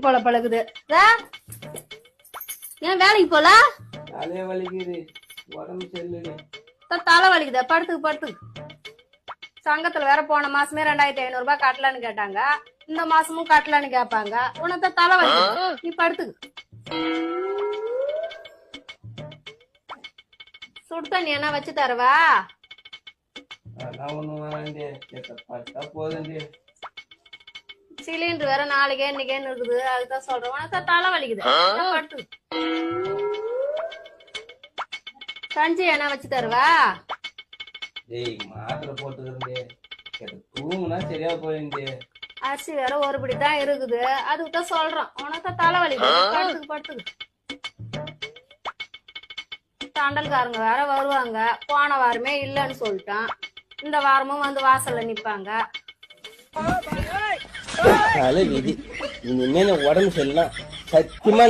போல பழகுது. ஏன் வேலைக்கு போல? தலைய வலிக்குது. உடம்பு சரியில்லை த- தலை வலிக்குதா. படுத்துக்கு படுத்துக்கு. சங்கத்துல வேற போன மாசமே ரெண்டாயிரத்தி ஐநூறு ரூபாய் கட்டலான்னு கேட்டாங்க. இந்த மாசமும் கட்டலான்னு கேட்பாங்க உனக்கு தலை வலிக்குது. நீ படுத்துக்கு. சுடு தண்ணி என்ன வச்சு தரவா? அதெல்லாம் ஒண்ணும் வேணாண்டி போதுண்டி சிலிண்டர் வேற நாளைக்கே இன்னைக்கேன்னு இருக்குது. அதுதான் சொல்றேன். உனக்கு தலை வலிக்குது. படுத்துக்கு கஞ்சி என்ன வச்சு தருவா? டேய் மாத்திரை போட்டுக்கிறேன்டி. எத்த தூங்குனா சரியா போயிண்டி அரிசி வேற ஒரு படி தான் இருக்குது. அதுக்கு தான் சொல்றோம் உனக்கு தலை வலிக்குது. படுத்துக்கு படுத்துக்கு தண்டல்காரங்க வேற வருவாங்க. போன வாரமே இல்லைன்னு சொல்லிட்டான். இந்த வாரமும் வந்து வாசல்ல நிப்பாங்க. தலை விதி இனிமே உடம்பு சரியில்லாம் சத்தியமா